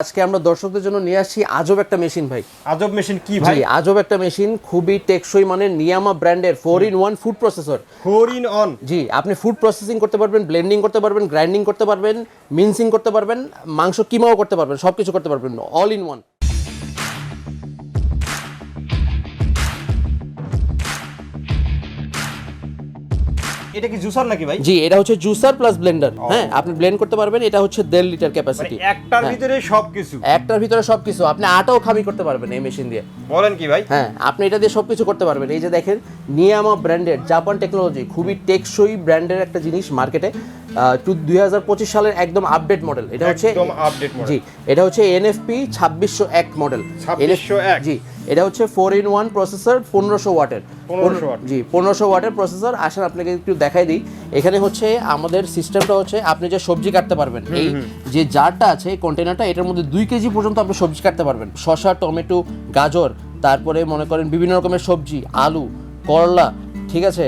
আজকে আমরা দর্শকদের জন্য নিয়ে আসছি আজব একটা মেশিন ভাই। আজব মেশিন কি ভাই? আজব একটা মেশিন খুবই টেকসই মানে নিয়ামা ব্র্যান্ডের four in one food processor four in on জি আপনি ফুড প্রসেসিং করতে পারবেন ব্লেন্ডিং করতে পারবেন গ্রাইন্ডিং করতে পারবেন মিনসিং করতে পারবেন মাংস কিমাও করতে পারবেন সব কিছু করতে পারবেন অল ইন ওয়ান এটা কি জুসার নাকি ভাই? জি এটা হচ্ছে জুসার প্লাস ব্লেন্ডার হ্যাঁ আপনি ব্লেন্ড করতে পারবেন এটা হচ্ছে দেড় লিটার ক্যাপাসিটি মানে একটার ভিতরে সবকিছু। একটার ভিতরে সবকিছু। আপনি আটাও খামি করতে পারবেন এই মেশিন দিয়ে। বলেন কি ভাই? হ্যাঁ আপনি এটা দিয়ে সবকিছু করতে পারবেন। এই যে দেখেন নিয়ামা ব্র্যান্ডের জাপান টেকনোলজি খুবই টেকসই ব্র্যান্ডের একটা জিনিস মার্কেটে টু দুই হাজার পঁচিশ সালের একদম আপডেট মডেল এটা হচ্ছে আপডেট মডেল জি এটা হচ্ছে এনএফপি ছাব্বিশশো এক মডেল 2601 জি এটা হচ্ছে ফোর ইন ওয়ান প্রসেসর পনেরোশো ওয়াটের। 1500 জি পনেরোশো ওয়াটের প্রসেসর আসেন আপনাকে একটু দেখাই দিই। এখানে হচ্ছে আমাদের সিস্টেমটা হচ্ছে আপনি যে সবজি কাটতে পারবেন এই যে জারটা আছে কন্টেনারটা এটার মধ্যে দুই কেজি পর্যন্ত আপনি সবজি কাটতে পারবেন। শসা টমেটো গাজর তারপরে মনে করেন বিভিন্ন রকমের সবজি আলু করলা ঠিক আছে?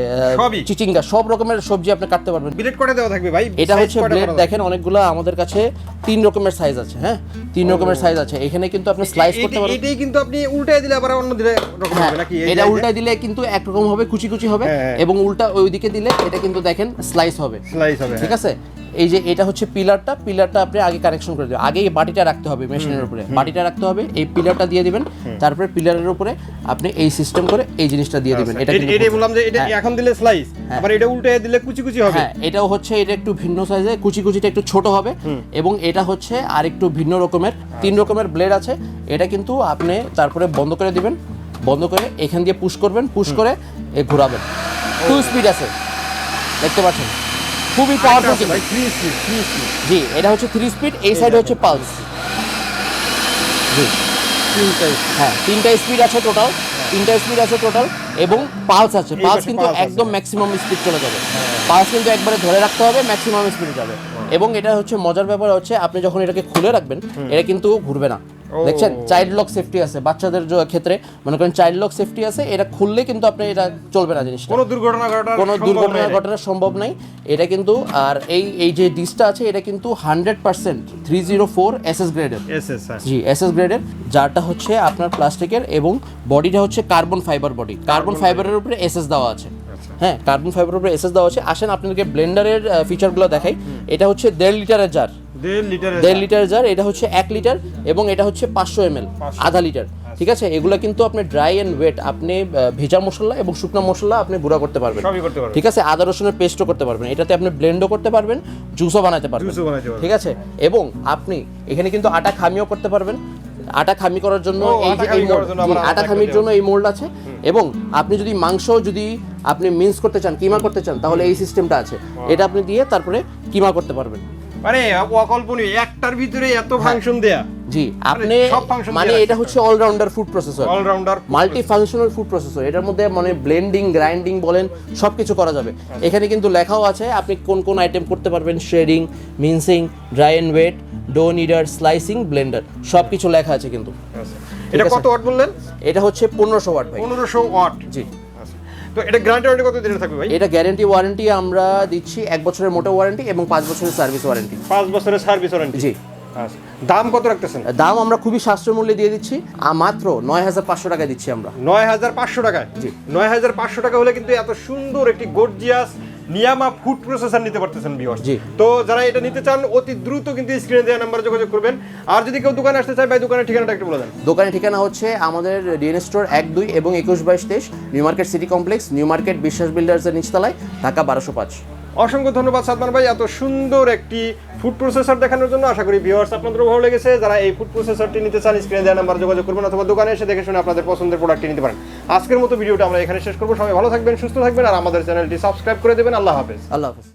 চিচিঙ্গা সব রকমের সবজি আপনি কাটতে পারবেন। ব্লেড করে দেওয়া থাকবে ভাই? এটা হচ্ছে ব্লেড দেখেন অনেকগুলো আমাদের কাছে তিন রকমের সাইজ আছে হ্যাঁ? তিন রকমের সাইজ আছে। এখানে কিন্তু আপনি স্লাইস করতে পারবেন। এটাই কিন্তু আপনি উল্টায় দিলে আবার অন্য দিলে রকম হ্যাঁ, হবে নাকি? এটা উল্টায় দিলে কিন্তু এক রকম হবে কুচি কুচি হবে। হ্যাঁ। এবং উল্টা ওইদিকে দিলে এটা কিন্তু দেখেন স্লাইস হবে। স্লাইস হবে ঠিক হ্যাঁ। আছে? এই যে এটা হচ্ছে পিলারটা পিলারটা আপনি আগে কানেকশন করে দেবেন। আগে এই বাটিটা রাখতে হবে মেশিনের উপরে। বাটিটা রাখতে হবে এই পিলারটা দিয়ে দিবেন। তারপরে পিলারের উপরে আপনি এই সিস্টেম করে এই জিনিসটা দিয়ে দিবেন। এটা আচ্ছা, এ- কিন্তু এটাই বললাম যে এটা এখন দিলে স্লাইস আবার এটা উল্টে দিলে কুচি কুচি হবে? হ্যাঁ এটাও হচ্ছে এটা একটু ভিন্ন সাইজে কুচি কুচিটা একটু ছোট হবে। এবং এটা হচ্ছে আর একটু ভিন্ন রকমের তিন রকমের ব্লেড আছে। এটা কিন্তু আপনি তারপরে বন্ধ করে দিবেন। বন্ধ করে এখান দিয়ে পুশ করবেন। পুশ করে এ ঘোরাবেন। টু স্পিড আছে। দেখতে পাচ্ছেন? খুবই পাওয়ারফুল থ্রি স্পিড জি এটা হচ্ছে থ্রি স্পিড এই সাইডে হচ্ছে পালস জি। হ্যাঁ তিনটা স্পিড আছে টোটাল তিনটা স্পিড আছে টোটাল এবং পালস আছে। পালস কিন্তু। হ্যাঁ। একদম ম্যাক্সিমাম স্পিড চলে যাবে। পালস কিন্তু একবারে ধরে রাখতে হবে ম্যাক্সিমাম স্পিডে যাবে। এবং এটা হচ্ছে মজার ব্যাপার হচ্ছে আপনি যখন এটাকে খুলে রাখবেন এটা কিন্তু ঘুরবে না। দেখছেন চাইল্ড লক সেফটি আছে বাচ্চাদের ক্ষেত্রে মনে করেন চাইল্ড লক সেফটি আছে এটা খুললে কিন্তু আপনি এটা চলবে না জিনিসটা কোনো দুর্ঘটনা ঘটার কোনো দুর্ঘটনা। ঘটনা সম্ভব নাই এটা কিন্তু আর এই এই যে ডিসটা আছে এটা কিন্তু hundred percent three zero four S S গ্রেডের এস এস। জি এসএস গ্রেডের যারটা হচ্ছে আপনার প্লাস্টিকের এবং বডিটা হচ্ছে কার্বন ফাইবার বডি কার্বন ফাইবারের উপরে এসএস দেওয়া আছে। হ্যাঁ কার্বন ফাইবারের উপরে এসএস দেওয়া আছে। আসেন আপনাদেরকে ব্লেন্ডারের ফিচারগুলো দেখাই। এটা হচ্ছে দেড় লিটারের জার দেড় লিটার দেড় লিটার জার এটা হচ্ছে এক লিটার এবং এটা হচ্ছে পাঁচশো এম আধা লিটার। আচ্ছা। ঠিক আছে? এগুলো কিন্তু আপনি ড্রাই অ্যান্ড ওয়েট আপনি ভেজা মশলা এবং শুকনো মশলা আপনি গুঁড়া করতে পারবেন। সবই করতে পারবে ঠিক আছে? আদা রসুনের পেস্টও করতে পারবেন। এটাতে আপনি ব্লেন্ডও করতে পারবেন জুসও বানাতে পারবেন। জুসও বানাইতে পারবে ঠিক আছে? এবং আপনি এখানে কিন্তু আটা খামিও করতে পারবেন। আটা খামি করার জন্য এই আটা যে এই আটা খামির জন্য এই মোল্ড আছে। এবং আপনি যদি মাংস যদি আপনি মিন্স করতে চান কিমা করতে চান তাহলে এই সিস্টেমটা আছে। এটা আপনি দিয়ে তারপরে কিমা করতে পারবেন। মানে অকল্পনীয় একটার ভিতরে এত ফাংশন দেয়া। জি আপনি function মানে এটা হচ্ছে allrounder food processor allrounder multi functional food processor এটার মধ্যে মানে ব্লেন্ডিং গ্রাইন্ডিং বলেন সব কিছু করা যাবে। আচ্ছা। এখানে কিন্তু লেখাও আছে আপনি কোন কোন আইটেম করতে পারবেন shredding mincing dry and wet dough kneader slicing blender সব কিছু লেখা আছে কিন্তু। এটা কত ওয়াট বললেন? এটা হচ্ছে পনেরোশো ওয়াট ভাই। পনেরোশো ওয়াট জি। আচ্ছা। তো এটা গ্যারান্টি ওয়ারেন্টি কত দিনের থাকবে ভাই? এটা গ্যারেন্টি ওয়ারেন্টি আমরা দিচ্ছি এক বছরের মোটা ওয়ারেন্টি এবং পাঁচ বছরের সার্ভিস ওয়ারেন্টি পাঁচ বছরের সার্ভিস ওয়ারেন্টি জি। আচ্ছা দাম কত রাখতেছেন? দাম আমরা খুবই সাশ্রয় মূল্যে দিয়ে দিচ্ছি। আর মাত্র নয় হাজার পাঁচশো টাকায় দিচ্ছি আমরা। নয় হাজার পাঁচশো টাকায়? জি। নয় হাজার পাঁচশো টাকা হলে কিন্তু এত সুন্দর একটি গর্জিয়াস নিয়ামা ফুড প্রসেসর নিতে পারতেছেন ভিউয়ার্স জি। তো যারা এটা নিতে চান অতি দ্রুত কিন্তু স্ক্রিনে দেওয়া নাম্বারে যোগাযোগ করবেন। আর যদি কেউ দোকানে আসতে চায় ভাই দোকানের ঠিকানাটা একটু বলে দেন। দোকানের ঠিকানা হচ্ছে আমাদের ডিএন স্টোর এক দুই এবং একুশ বাইশ তেইশ new market city complex new market Biswas বিল্ডার্সের নিচতলায় ঢাকা বারোশো পাঁচ। অসংখ্য ধন্যবাদ সাদমান ভাই। এত সুন্দর একটি ফুড প্রসেসর দেখানোর জন্য আশা করি ভিউয়ার্স আপনাদেরও ভালো লেগেছে। যারা এই ফুড প্রসেসরটি নিতে চান স্ক্রিনে দেওয়া নাম্বার যোগাযোগ করবেন অথবা দোকানে এসে দেখে শুনে আপনাদের পছন্দের প্রোডাক্টটি নিতে পারেন। আজকের মতো ভিডিওটা আমরা এখানে শেষ করব। সবাই ভালো থাকবেন, সুস্থ থাকবেন, আর আমাদের চ্যানেলটি সাবস্ক্রাইব করে দেবেন। আল্লাহ হাফেজ। আল্লাহ হাফেজ।